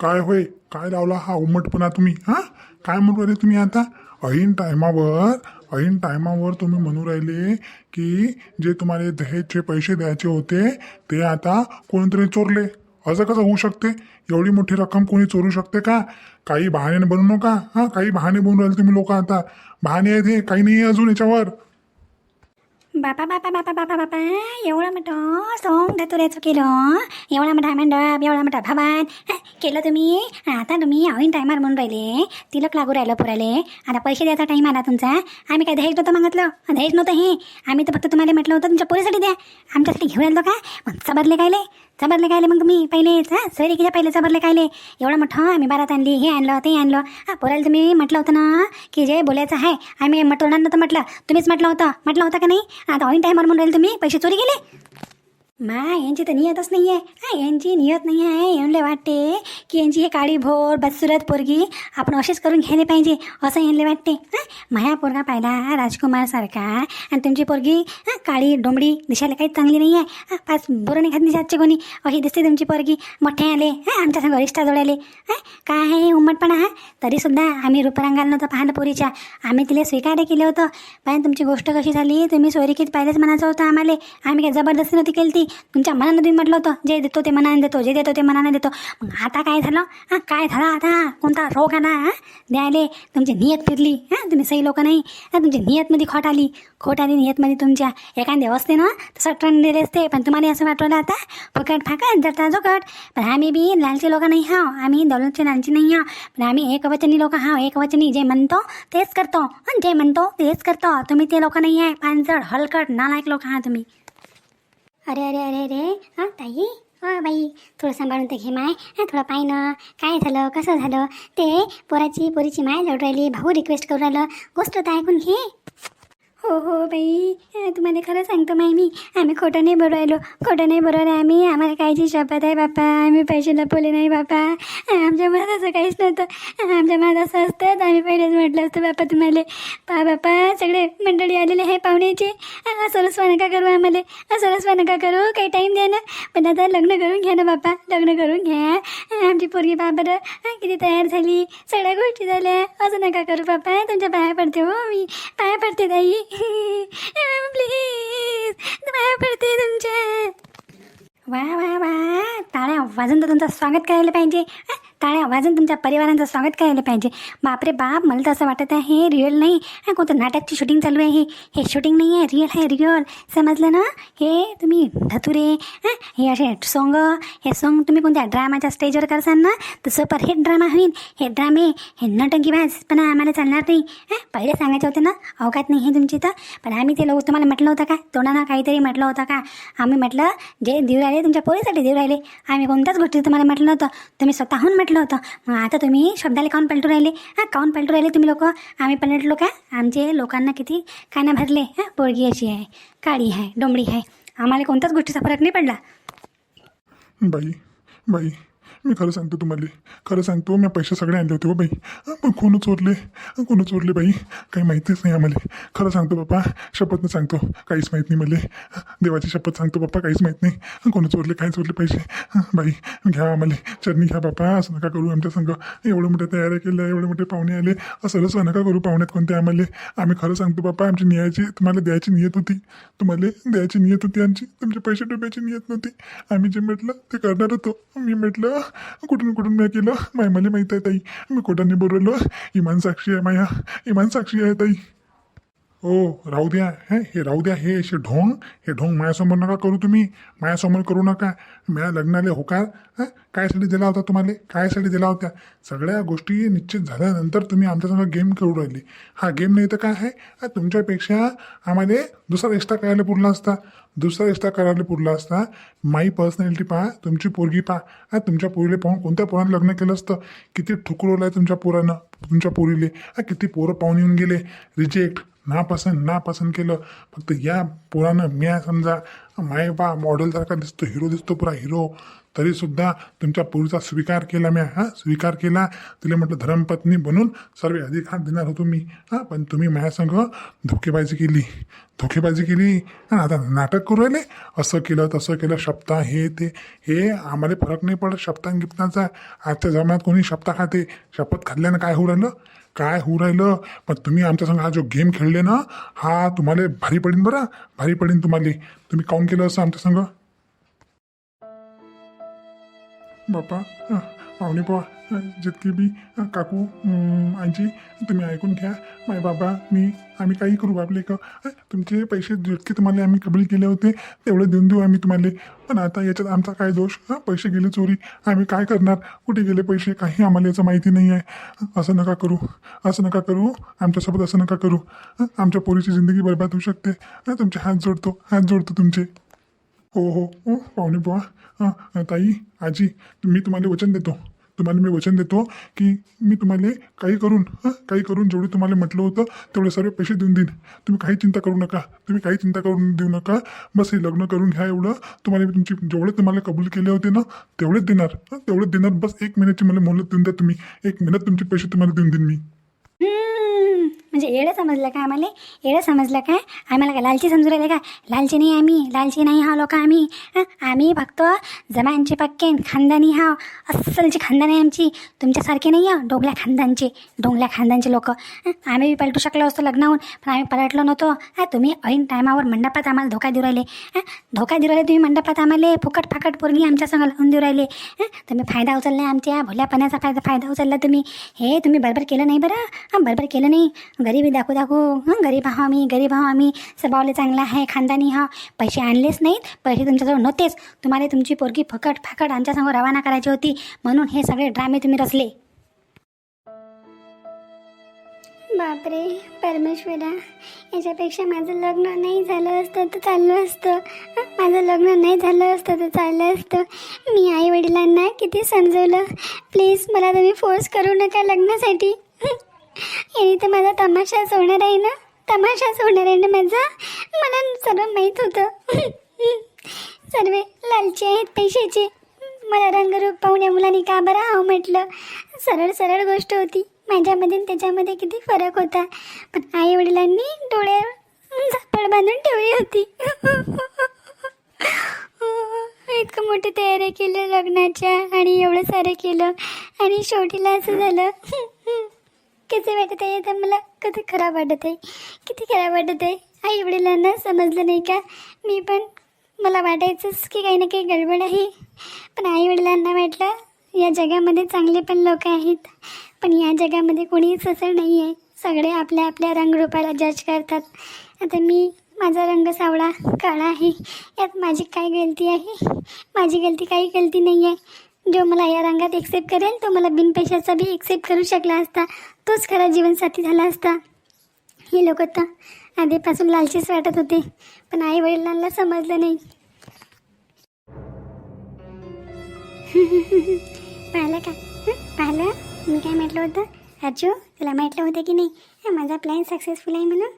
काय होय? काय लावला हा उमटपणा तुम्ही? हा? काय म्हणू राहिले तुम्ही आता? ऐन टायमावर ऐन टायमावर तुम्ही म्हणू राहिले की जे तुम्हाला दहेजचे पैसे द्यायचे होते ते आता कोणीतरी चोरले. असं कसं होऊ शकते? एवढी मोठी रक्कम कोणी चोरू शकते का? काही बहाणे बनू नका. हा काही बहाणे बनवून राहिले तुम्ही लोक आता. बहाणे आहेत हे काही नाही आहे अजून याच्यावर. बापा बापा बापा बापा बापा एवढं मोठं सोंग धतुऱ्याचं केलं. एवढा मोठा मंडप एवढा मोठा भवान केलं तुम्ही. आता तुम्ही ऐन टायमार म्हणून राहिले. तिलक लागू राहिलं पुराले. आता पैसे द्यायचा टाईम आला तुमचा. आम्ही काय दहेज नव्हतं मागितलं? दहेज नव्हतं हे. आम्ही तर फक्त तुम्हाला म्हटलं होतं तुमच्या पोरीसाठी द्या. आमच्यासाठी घेऊन आलो का? मग सबरले कायले? सबरले कायले मग तुम्ही पहिले हां? सोयरिकीच्या पहिले सबरले कायले एवढं मोठं आम्ही बारात आणली हे आणलं ते आणलं. हा पोराला तुम्ही म्हटलं होतं ना की जे बोलायचं आहे आम्ही मटवणार नव्हतं म्हटलं. तुम्हीच म्हटलं होतं. म्हटलं होतं का नाही? आता ऑइन टायमर म्हणून राहील तुम्ही पैसे चोरी गेले मा यांची तर नियतच नाही आहे हा यांची नियत नाही आहे यांना वाटते की यांची हे काळी भोर बदसुरत पोरगी आपण असेच करून घ्यायला पाहिजे असं यांना वाटते हां माया पोरगा पाहिला राजकुमारसारखा आणि तुमची पोरगी हां काळी डोंबडी दिसायला काही चांगली नाही आहे हां पाच बोरं नाही खात दिसायचे कोणी अशी दिसते तुमची पोरगी मोठे आले हां आमच्या संग रिष्टा जोडाले हां काय आहे हे उमटपणा हा? तरीसुद्धा आम्ही रूपरांगाला नव्हतं पाहिलं पोरीच्या। आम्ही तिला स्वीकार केलं होतं पण तुमची गोष्ट कशी झाली तुम्ही सोयरिकीत पाहिलेच म्हणायचं होतं आम्हाला। आम्ही काय जबरदस्ती नव्हती केली ती तुमच्या मनानं तुम्ही म्हटलं होतं जे देतो ते मनाने देतो जे देतो ते मनाने देतो. मग आता काय झालं? हां काय झालं आता? कोणता रोग आला? हां? द्यायले. तुमची नियत फिरली. हां तुम्ही सही लोक नाही. हां तुमची नियतमध्ये खोट आली. खोट आली नियतमध्ये तुमच्या एखाद्या असते ना तसं ट्रेंड दिले असते. पण तुम्हाला असं वाटलं आता फुकट फाकट जटा जोकट. पण आम्ही बी लालची लोक नाही हा आम्ही दौलतचे लालची नाही हा पण आम्ही एकवचनी लोक हाव. एकवचनी जे म्हणतो तेच करतो. जे म्हणतो तेच करतो. तुम्ही ते लोक नाही आहे. पानसड हलकट नालायक लोक आहात तुम्ही. अरे अरे अरे अरे. हां ताई? हो बाई. थोडं सांभाळून तर घे माय. हां थोडं पाय ना. काय झालं? कसं झालं? ते पोराची पोरीची माय लढू राहिली भाऊ रिक्वेस्ट करू राहिलं. गोष्ट तर ऐकून घे. हो हो बाई. तुम्हाला खरं सांगतो माय मी आम्ही खोटं नाही बरवायलो खोटं नाही बोलू आम्ही. आम्हाला कायची शपथ आहे बापा आम्ही पैसे लपवले नाही बापा आमच्या मनात असं काहीच नव्हतं. आमच्या मनात असं असतं आम्ही पहिलेच म्हटलं असतं बापा तुम्हाला. पा बापा सगळे मंडळी आलेले आहे पाहुण्याचे. अं, असं रसवा नका करू आम्हाला. असं रसवा नका करू. काही टाईम द्या ना. पण आता लग्न करून घ्या ना बापा लग्न करून घ्या. आमची पोरगी बाबा किती तयार झाली. सगळ्या गोष्टी झाल्या. असं नका करू बापा तुमच्या पाया पडते हो मी. पाया पडते ताई. प्लीज पडते तुमच्या. वा वा वा. ताळ्या वाजून तर तुमचं स्वागत करायला पाहिजे. टाळ्या वाजून तुमच्या परिवारांचं स्वागत करायला पाहिजे. बापरे बाप मला तर असं वाटत आहे हे रिअल नाही. हा कोणतं नाटकची शूटिंग चालू आहे हे? शूटिंग नाही आहे रिअल आहे रिअल समजलं ना? हे तुम्ही धतुरे हे? असे सॉंग हे सॉंग तुम्ही कोणत्या ड्रामाच्या स्टेजवर करसाल ना तर सुपरहिट ड्रामा होईल. हे ड्रामे हे नटंकीबाज पण आम्हाला चालणार नाही. पहिले सांगायचे होते ना अवकात नाही हे तुमची तर. पण आम्ही ते लोक तुम्हाला म्हटलं होतं का? तोंडानं काहीतरी म्हटलं होतं का? आम्ही म्हटलं जे देऊ राहिले तुमच्या पोरीसाठी देऊ राहिले. आम्ही कोणत्याच गोष्टी तुम्हाला म्हटलं नव्हतं. तुम्ही स्वतःहून म्हटलं होतं. मग आता तुम्ही शब्दाला काऊन पलटू राहिले? हां काऊन पलटू राहिले तुम्ही लोक? आम्ही पलटलो का? आमचे लोकांना किती काना भरले हां? पोळगी अशी आहे काळी आहे डोंबडी आहे. आम्हाला कोणत्याच गोष्टीचा फरक नाही पडला. बाई बाई. मी खरं सांगतो तुम्हाला. खरं सांगतो मी पैसे सगळे आणले होते हो बाई. मग पण कोण चोरले कोण चोरले बाई? काही माहितीच नाही आम्हाला. खरं सांगतो बाप्पा शपथनं सांगतो. काहीच माहीत नाही मला. देवाची शपथ सांगतो बाप्पा काहीच माहीत नाही. कोण चोरले काय चोरले पैसे? बाई घ्या आम्हाला. चरणी घ्या बाप्पा असं नका करू आमच्या संघ एवढं मोठ्या तयाऱ्या केल्या एवढे मोठे पाहुणे आले असं रसं नका करू पाहुण्यात कोणते आम्हाला. आम्ही खरं सांगतो बाप्पा आमची नियायची तुम्हाला द्यायची नियत होती. तुम्हाला द्यायची नियत होती आमची. तुमचे पैसे डोब्याची नियत नव्हती. आम्ही जे म्हटलं ते करणार होतो. मी म्हटलं कुठून कुठून मी केलं? माय मला माहीत आहे ताई. मी कोटाने बोलवलं. इमान साक्षी आहे माया. इमान साक्षी आहे ताई. ओ राहू द्या. हे हे राहू द्या. हे असे ढोंग हे ढोंग माझ्यासमोर नका करू तुम्ही. माझ्यासमोर करू नका. म्या लग्नाले होकार कायसाठी दिला होता तुम्हाला? कायसाठी दिला होत्या? सगळ्या गोष्टी निश्चित झाल्यानंतर तुम्ही आमच्यासमोर गेम करू राहिली. हा गेम नाही तर काय आहे? तुमच्यापेक्षा आम्हाला दुसरा एक्स्ट्रा करायला पुरला असता. दुसरा एक्स्ट्रा करायला पुरला असता. माई पर्सनॅलिटी पहा तुमची पोरगी पहा. तुमच्या पोरीला पाहून कोणत्या पोरानं लग्न केलं असतं? किती ठुकरवलं आहे तुमच्या पोरानं तुमच्या पोरीले. किती पोरं पाहून येऊन गेले? रिजेक्ट नापसंत नापसंत केलं. फक्त या पोरानं म्या समजा माय बा मॉडेलसारखा दिसतो हिरो दिसतो पुरा हिरो तरीसुद्धा तुमच्या पूर्वीचा स्वीकार केला मी हां? स्वीकार केला? तिला म्हटलं धर्मपत्नी बनून सर्व अधिकार देणार होतो मी हां? पण तुम्ही माझ्यासंग धोकेबाजी केली. धोकेबाजी केली. आणि आता नाटक करू राहिले. असं केलं तसं केलं शब्दा हे ते. हे आम्हाला फरक नाही पडत शब्दां गिफ्तांचा आजच्या जमान्यात कोणी शब्दा खाते. शपथ खाल्ल्यानं काय होऊ राहिलं? काय होऊ राहिलं? पण तुम्ही आमच्या संग हा जो गेम खेळले ना हा तुम्हाला भारी पडीन बरं. भारी पडीन तुम्हाला. तुम्ही काउन केलं असं आमच्या बापा पाहुणे पोहा जितकी बी काकू आजी तुम्ही ऐकून घ्या. माय बाबा मी आम्ही काही करू बापले का तुमचे पैसे जितके तुम्हाला आम्ही कबूल केले होते तेवढे देऊन देऊ आम्ही तुम्हाला. पण आता याच्यात आमचा काय दोष? पैसे गेले चोरी. आम्ही काय करणार? कुठे गेले पैसे? काही आम्हाला याचं माहिती नाही आहे. असं नका करू. असं नका करू. आमच्यासोबत असं नका करू. आमच्या पोरीची जिंदगी बर्बाद होऊ शकते. तुमचे हात जोडतो. हात जोडतो तुमचे. हो हो. हो पाहुणे बुवा. हां ताई आजी मी तुम्हाला वचन देतो. तुम्हाला मी वचन देतो की मी तुम्हाला काही करून हां काही करून जेवढे तुम्हाला म्हटलं होतं तेवढे सर्व पैसे देऊन देईन. तुम्ही काही चिंता करू नका. तुम्ही काही चिंता करून देऊ नका. बस हे लग्न करून घ्या एवढं. तुम्हाला मी तुमची जेवढे तुम्हाला कबूल केले होते ना तेवढेच देणार. तेवढेच देणार. बस एक महिन्याची मला मोहलत देऊन द्या तुम्ही. एक महिन्यात तुमचे पैसे तुम्हाला देऊन देईन मी. म्हणजे येडं समजलं का आम्हाला? येडं समजलं काय? आम्हाला का लालची समजू राहिले का? लालची नाही आम्ही लालची नाही हा लोक आम्ही. आम्ही फक्त जमानचे पक्के खानदानी हा. अस्सलची खानदान आहे आमची. तुमच्यासारखे नाही आहे डोंगल्या खानदानचे डोंगल्या खानदानचे लोक. आम्ही बी पलटू शकलो असतो लग्नाहून पण आम्ही पलटलो नव्हतो. हा? तुम्ही ऐन टायमावर मंडपात आम्हाला धोका देऊ राहिले. धोका देऊ राहिले तुम्ही मंडपात आम्हाला. फुकट फाकट पोरगी आमच्या संग लावून देऊ राहिले. तुम्ही फायदा उचलला आमच्या. भोल्यापणाचा फायदा फायदा उचलला तुम्ही. हे तुम्ही बरोबर केलं नाही बरं? हां बरोबर केलं नाही. गरीबी दाखवू दाखवू. हं गरीब आहो आम्ही गरीब आहो आम्ही. स्वभावले चांगला आहे खानदानी हा. पैसे आणलेच नाहीत पैसे तुमच्याजवळ नव्हतेच. तुम्हाला तुमची पोरगी फकट फाकट आमच्यासमोर रवाना करायची होती. म्हणून हे सगळे ड्रामे तुम्ही रचले. बापरे परमेश्वरा. याच्यापेक्षा माझं लग्न नाही झालं असतं तर चाललं असतं. माझं लग्न नाही झालं असतं तर चाललं असतं. मी आई वडिलांना किती समजवलं. प्लीज मला तुम्ही फोर्स करू नका लग्नासाठी. याने तर माझा तमाशाच होणार आहे ना? तमाशाच होणार आहे ना माझा? मला सर्व माहीत होतं. सर्व लालचे आहेत पैशाचे. मला रंगरूप पाहून या मुलांनी का बरं हा म्हटलं? सरळ सरळ गोष्ट होती. माझ्यामध्ये त्याच्यामध्ये किती फरक होता. पण आई वडिलांनी डोळ्यावर झापड बांधून ठेवली होती. इतकं मोठी तयारी केलं लग्नाच्या आणि एवढं सारं केलं. आणि शेवटीला असं झालं. कसे वाटत आहे तर मला कधी खराब वाटत आहे किती खराब वाटत आहे आई वडिलांना समजलं नाही का? मी पण मला वाटायचंच की काही ना काही गडबड आहे. पण आई वडिलांना वाटलं या जगामध्ये चांगले पण लोक आहेत. पण या जगामध्ये कोणीच असं नाही आहे सगळे आपल्या आपल्या रंगरूपाला जज करतात. आता मी माझा रंग सावळा काळा आहे. यात माझी काय गलती आहे? माझी गलती काही गलती नाही आहे जो मला या रंगात एक्सेप्ट करेल तो मला बिन पैशाचा बी एक्सेप्ट करू शकला असता तोच खरा जीवनसाथी झाला असता. हे लोक तर आधीपासून लालचीच वाटत होते पण आई वडिलांना समजलं नाही. पाहिलं का? पाहिलं? मी काय म्हटलं होतं? अजू तुला म्हटलं होतं की नाही? हा, माझा प्लॅन सक्सेसफुल आहे म्हणून.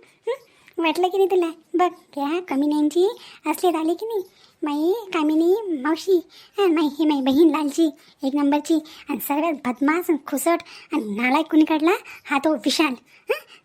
वाटलं की नाही तुला? बघ घ्या कमी नाईंची असली आली की नाही? माई कामिनी मावशी हां माई ही माई बहीण लालची एक नंबरची आणि सगळ्यात बदमाश आणि खुसट आणि नालायक कुणी काढला? हा तो विशाल.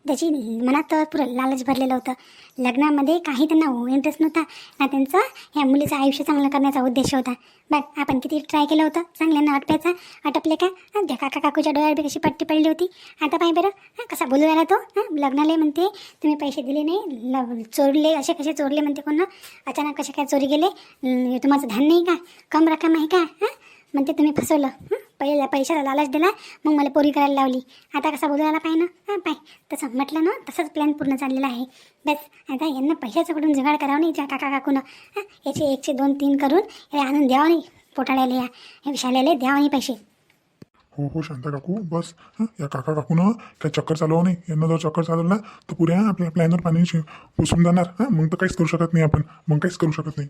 त्याची मनात तर पुरं लालच भरलेलं होतं. लग्नामध्ये काही त्यांना हो इंटरेस्ट नव्हता. ना त्यांचं ह्या मुलीचं आयुष्य चांगलं करण्याचा उद्देश होता. बघ आपण किती ट्राय केलं होतं. चांगल्यानं अटपायचा अटपले का? हं, त्या काका काकूच्या डोळ्यावर बी कशी पट्टी पडली होती. आता पाय बरं. हां कसा बोलू राहिला तो? हां लग्नाला म्हणते तुम्ही पैसे दिले नाही ल चोरले असे कसे चोरले म्हणते कोण? अचानक कसे काय चोरी गेले. तुम्हाचं तुम्हाला धान नाही का? कम रक्कम आहे का? हां म्हणते तुम्ही फसवलं. हं? पहिला पैशाला लालच दिला मग मला पोरी करायला लावली. आता कसा बोलायला पाहिजे ना? हां पाय. तसं म्हटलं ना तसंच प्लॅन पूर्ण चाललेला आहे. बस आता यांना पैशाचं कुठून जुगाड करावं नाही ज्या काका काकूनं. हां याचे एकशे दोन तीन करून हे आणून द्यावं नाही पोटाळ्याला या हे विशाल्याला द्यावं नाही पैसे. हो हो शांता काकू बस. हं, या काका काकूनं काय चक्कर चालवा नाही. यांना जर चक्कर चालवला तर पुऱ्या आपल्या प्लॅनवर पाणी पुसून जाणार. हां मग तर काहीच करू शकत नाही आपण. मग काहीच करू शकत नाही.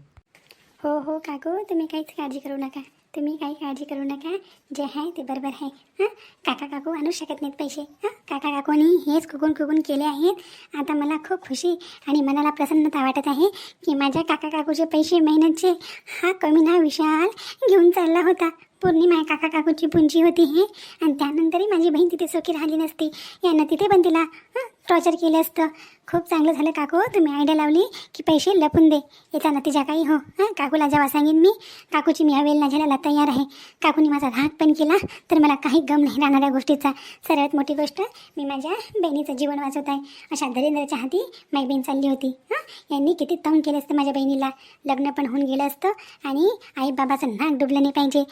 हो हो काकू तुम्ही काहीच काळजी करू नका. तुम्ही काही काळजी करू नका. जे आहे ते बरोबर आहे. हां? काका काकू आणू शकत नाहीत पैसे. हां? काका काकूनी हेच कुकून कुकून केले आहेत. आता मला खूप खुशी आणि मनाला प्रसन्नता वाटत आहे की माझ्या काका काकूचे पैसे मेहनतचे हा कमी ना विशाल घेऊन चालला होता. पौर्णिमा काका काकूची पुंजी होती हे. आणि त्यानंतरही माझी बहीण तिथे सुखी राहिली नसती. यानं तिथे पण तिला टॉर्चर केलं असतं. खूप चांगलं झालं काकू तुम्ही आयडिया लावली की पैसे लपून दे. याचा तिच्या काही हो हां काकूला जेव्हा सांगेन मी काकूची मी हवेल ना झेलायला तयार आहे. काकूनी माझा धाक पण केला तर मला काही गम नाही राहणाऱ्या गोष्टीचा. सर्वात मोठी गोष्ट मी माझ्या बहिणीचं जीवन वाचवत आहे. अशा दरिद्राच्या हाती माझी बहीण चालली होती. यांनी किती तंग केलं असतं माझ्या बहिणीला. लग्न पण होऊन गेलं असतं आणि आईबाबाचं नाक डुबलं नाही पाहिजे.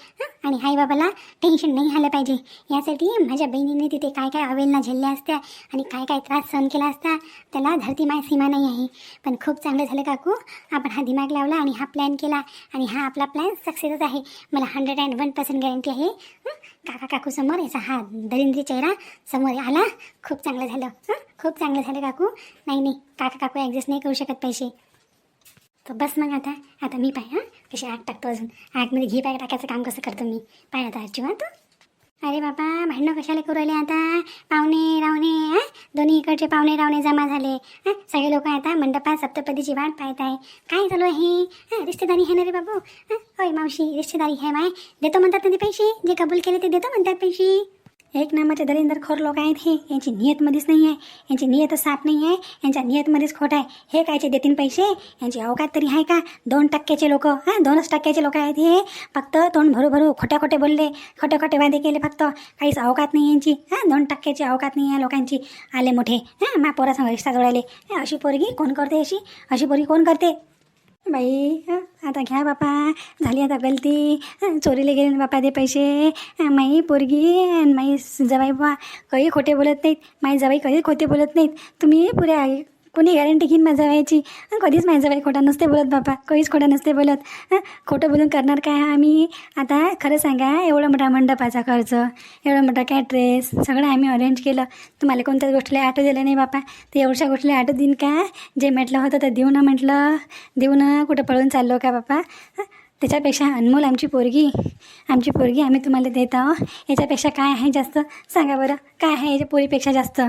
आणि आईबाबाला टेन्शन नाही आलं पाहिजे. यासाठी माझ्या बहिणीने तिथे काय काय अवेलना झेलल्या असत्या आणि काय काय त्रास सहन केला असता त्याला धरती माय सीमा नाही आहे. पण खूप चांगलं झालं काकू. आपण हा दिमाग लावला आणि हा प्लॅन केला आणि हा आपला प्लॅन सक्सेसच आहे. मला hundred and one percent guarantee आहे. काका काकू समोर याचा हा दरिंद्री चेहरा समोर आला. खूप चांगलं झालं. खूप चांगलं झालं काकू. नाही नाही. काका काकू ॲडजस्ट नाही करू शकत पैसे. तर बस मग आता. आता मी पाय हां? कशी आग टाकतो अजून. आगमध्ये घी पाय टाकायचं काम कसं करतो मी? पाय आता अर्जुन तू? अरे बाबा भांडणं कशाला करू राहिले आता? पाहुणे रावणे हां? दोन्ही इकडचे पाहुणे रावणे जमा झाले. हां? सगळे लोक आता मंडपात सप्तपदीची वाट पाहत आहे. काय चालू आहे हां रिश्तेदारी आहे ना रे बाबू? हां? होय मावशी रिश्तेदारी आहे माय. देतो म्हणतात ना ते पैसे? जे कबूल केले ते देतो म्हणतात पैसे. एक नामाचे दलिंदर खोर लोक आहेत हे. यांची नियतमध्येच नाही आहे. यांची नियत साफ नाही आहे. यांच्या नियतमध्येच खोट आहे. हे कायचे देतील पैसे? यांची अवकात तरी आहे का? दोन टक्क्याचे लोक हां दोनच टक्क्याचे लोक आहेत हे. फक्त तोंड भरू भरू खोटे खोटे बोलले. खोटे खोटे वादे केले फक्त. काहीच अवकात नाही यांची. हां दोन टक्क्याची अवकात नाही आहे लोकांची. आले मोठे. हां मा पोरासंग रिश्ता जोडायले. अशी पोरगी कोण करते अशी? अशी पोरगी कोण करते? बाई आता घ्या बापा. झाली आता गलती. चोरीला गेले बापा दे पैसे. माई पोरगी आणि माई जवाई बा काही खोटे बोलत नाहीत. माई जवाई कधीच खोटे बोलत नाहीत. तुम्ही पुऱ्या कोणी गॅरंटी घेईन माझा व्हायची कधीच माझ्या बाई खोटा नसते बोलत बापा कधीच खोटा नसते बोलत. खोटं बोलून करणार काय? आम्ही आता खरं सांगा एवढा मोठा मंडपाचा खर्च एवढा मोठा काय ड्रेस सगळं आम्ही अरेंज केलं. तुम्हाला कोणत्याच गोष्टीला आटो दिलं नाही बापा ते एवढ्या गोष्टीला आटो देईन का? जे म्हटलं होतं तर देऊ ना म्हटलं देऊ ना कुठं पळून चाललो का बापा त्याच्यापेक्षा अनमोल आमची पोरगी आमची पोरगी आम्ही तुम्हाला देत आहो याच्यापेक्षा काय आहे जास्त? सांगा बरं काय आहे याच्या पोरीपेक्षा जास्त?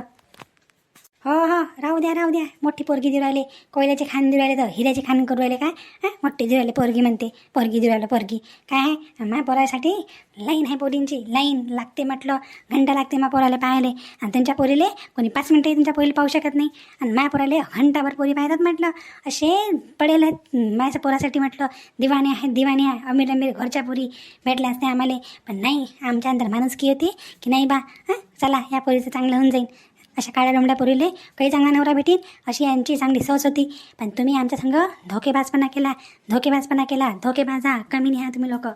हो हो राहू द्या राहू द्या. मोठी पोरगी देऊ राहिले. कोयल्याचे खान देऊ राहिले तर हिऱ्याचे खान करू राहिले काय हां? मोठी देऊ राहिले पोरगी म्हणते. पोरगी देऊ राहिलं पोरगी. काय आहे? मा पोरासाठी लाईन आहे पोरींची. लाईन लागते म्हटलं घंटा लागते मा पोराला पाहायला. आणि त्यांच्या पोरीले कोणी पाच मिनटं त्यांच्या पोरीला पाहू शकत नाही. आणि माया पोराले घंटाभर पोरी पाहतात म्हटलं. असे पडेल आहेत. माझ्या पोरासाठी म्हटलं दिवाणी आहेत दिवाणी आहे. अमीर अमीर घरच्या पोरी भेटल्या असते आम्हाला. पण नाही आमच्या अंदर माणूस की होती की नाही बा? हां? चला या पोरीचं चांगलं होऊन जाईल अशा काळ्या लोंबड्या पोरीले काही चांगला नवरा भेटील अशी यांची चांगली सोच होती. पण तुम्ही आमच्या संग धोकेबाजपणा केला धोकेबाजपणा केला धोकेबाजा कमी नाही तुम्ही लोक.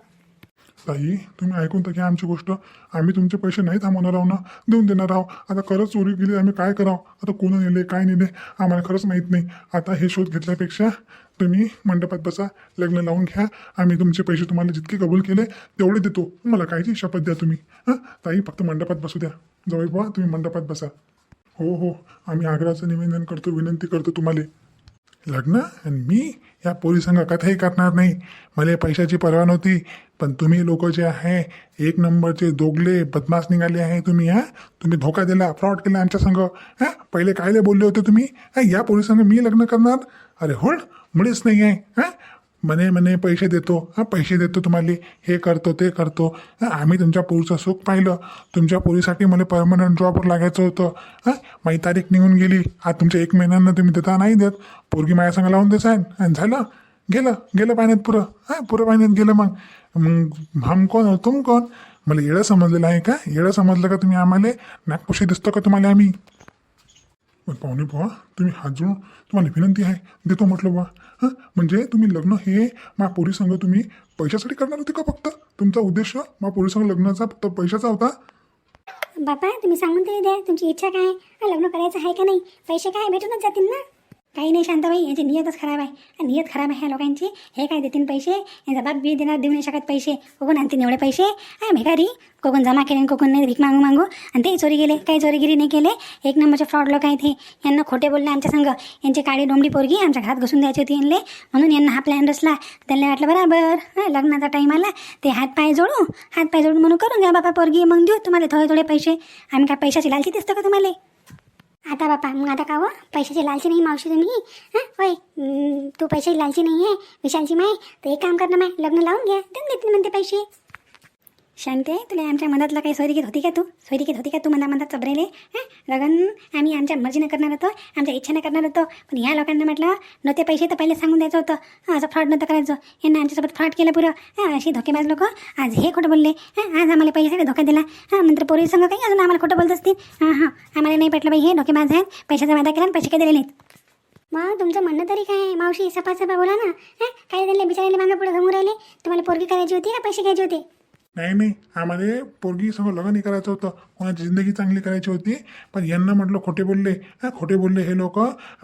ताई तुम्ही ऐकून तर घ्या आमची गोष्ट. आम्ही तुमचे पैसे नाही थांबवणार आहो ना. देऊन देणार आहो आता खरंच चोरी गेली आम्ही काय करावं? आता कोण नेले काय नेले? आम्हाला खरंच माहीत नाही. आता हे शोध घेतल्यापेक्षा तुम्ही मंडपात बसा लग्न लावून घ्या. आम्ही तुमचे पैसे तुम्हाला जितके कबूल केले तेवढे देतो. मला कायची शपथ द्या तुम्ही. हां? ताई फक्त मंडपात बसू द्या. जवळ बुवा तुम्ही मंडपात बसा. हो हो. आम्ही आग्रहाचं निवेदन करतो विनंती करतो तुम्हाला. लग्न आणि मी या पोलिसांना कथाही करणार नाही. मला पैशाची पर्वा नव्हती पण तुम्ही लोक जे आहे एक नंबरचे दोगले बदमाश निघाले आहे तुम्ही हां? तुम्ही धोका दिला फ्रॉड केला आमच्या संघ हां? पहिले कायले बोलले होते तुम्ही? हां या पोलिसांना मी लग्न करणार? अरे होल्ड मुळेच नाही आहे हां? म्हणे म्हणे पैसे देतो. हां पैसे देतो तुम्हाला. हे करतो ते करतो. हां आम्ही तुमच्या पोरीचं सुख पाहिलं. तुमच्या पोरीसाठी मला परमनंट जॉबवर लागायचं होतं. हां माझी तारीख निघून गेली. आज तुमच्या एक महिन्यानं तुम्ही देता नाही देत. पोरगी माझ्या संग लावून देसाल आणि झालं. गेलं. गेलं पाण्यात पुरं. हां पुरं पाण्यात गेलं मग. मग हम कोण हो? तुम कोण? मला येळं समजलेलं आहे का? येळं समजलं का तुम्ही आम्हाला? नागपुशी दिसतो का तुम्हाला आम्ही? पण पाहुणे बुवा तुम्ही हात जोडून तुम्हाला विनंती आहे देतो म्हटलं बुवा. हां? म्हणजे तुम्ही लग्न हे मा पोरीसंग तुम्ही पैशासाठी करणार होते का फक्त? तुमचा उद्देश मा पोरीसंग लग्नाचा फक्त पैशाचा होता? बापा तुम्ही सांगून तरी द्या तुमची इच्छा काय? लग्न करायचं आहे का नाही? पैसे काय? भेटूनच जातील ना? काही नाही शांताबाई यांची नियतच खराब आहे. नियत खराब आहे ह्या लोकांची. हे काय देतील पैसे? यांचा बाप बी देणार देऊ नाही शकत पैसे. कोकण आणतील एवढे पैसे. आहे भिकारी. कोकण जमा केले आणि कोकण नाही भीक मागू मागू. आणि ते चोरी गेले काही चोरीगिरी नाही केले. एक नंबरचे फ्रॉड लोक आहेत हे. यांना खोटे बोलले आमच्या संघ. यांची काळी डोंबडी पोरगी आमच्या घरात घुसून द्यायची होती यांना म्हणून यांना हा प्लॅन रचला. त्यांना वाटलं बरोबर. हा लग्नाचा टाईम आला. ते हात पाय जोडू. हात पाय जोडून म्हणून करून घ्या बापा पोरगी. मग देऊ तुम्हाला थोडे थोडे पैसे. आम्ही काय पैशाची लालची दिसतो का तुम्हाला? आता बापा मग आता का हो? पैशाची लालची नाही मावशी तुम्ही? हां? होय. तू पैशाची लालची नाही आहे विशालची माय. तर एक काम कर माय लग्न लावून घ्या देऊन देतील म्हणते पैसे. शांते तुला आमच्या मनातला काही सोयरिकीत होती का तू? सोयरी घेत होती का तू मना मनात चबरेले? हां? लगन आम्ही आमच्या मर्जीनं करणार होतो आमच्या इच्छेनं करणार होतो. पण ह्या लोकांना म्हटलं नव्हते पैसे तर पहिले सांगून द्यायचं होतं. हां असं फ्रॉड नव्हतं करायचं. यांना आमच्यासोबत फ्रॉड केलं पुरं. हां अशी धोकेबाज लोक. आज हे खोटं बोलले. हां आज आम्हाला पैसे सगळे धोका दिला. हां नंतर पोरी संघ काही अजून आम्हाला खोटं बोलत असतील? हां हां आम्हाला नाही पटलं बाई हे धोकेबाज आहेत. पैशाचा वादा केला आणि पैसे काही दिले नाहीत मग तुमचं म्हणणं तरी काय मावशी सपा सपा बोला ना. हां काय दिले बिचारायला मागं पुढे घमू राहिले. तुम्हाला पोरगी करायची होती का? पैसे घ्यायचे होते? नाही नाही आम्हाला पोरगी सगळं लग्न नाही करायचं होतं. कोणाची जिंदगी चांगली करायची होती. पण यांना म्हटलं खोटे बोलले. खोटे बोलले हे लोक.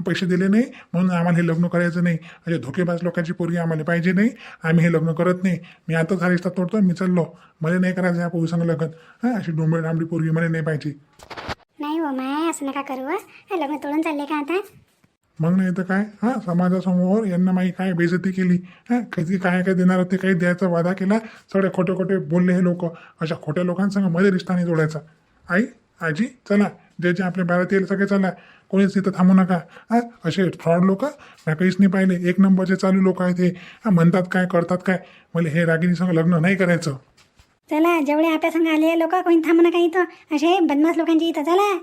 पैसे दिले नाही. म्हणून आम्हाला हे लग्न करायचं नाही. म्हणजे धोकेबाज लोकांची पोरगी आम्हाला पाहिजे नाही. आम्ही हे लग्न करत नाही. मी आता हा रिश्ता तोडतो मी चाललो. मला नाही करायचं या पोरी लग्न. हा अशी डोंबळी डांबडी पोरगी मला नाही पाहिजे. नाही हो माय असं नका करू लग्न तोडून चालले का आता? मग नाही तर काय? हा समाजासमोर यांना माही काय बेजती केली? हा कधी काय काय देणार ते काही द्यायचा वादा केला? सगळे खोटे खोटे बोलले हे लोक. अशा खोट्या लोकांसंगमध्ये रिश्तानी जोडायचा. आई आजी चला. जे जे आपल्या बारात येईल सगळे चला. कोणीच तिथं थांबू नका. हा असे फ्रॉड लोक? मी काहीच नाही पाहिले. एक नंबरचे चालू लोक आहेत हे. हा, म्हणतात काय करतात काय? मला हे रागिणीसंग लग्न नाही करायचं. चला जेवढे आपल्या संग आले लोक कोणी थांबू नका इथं. असे बदमाश लोकांची इथं. चला.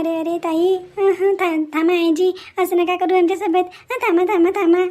अरे अरे ताई. थांबा आजी असं नका करू आमच्यासोबत थांबा थांबा थांबा.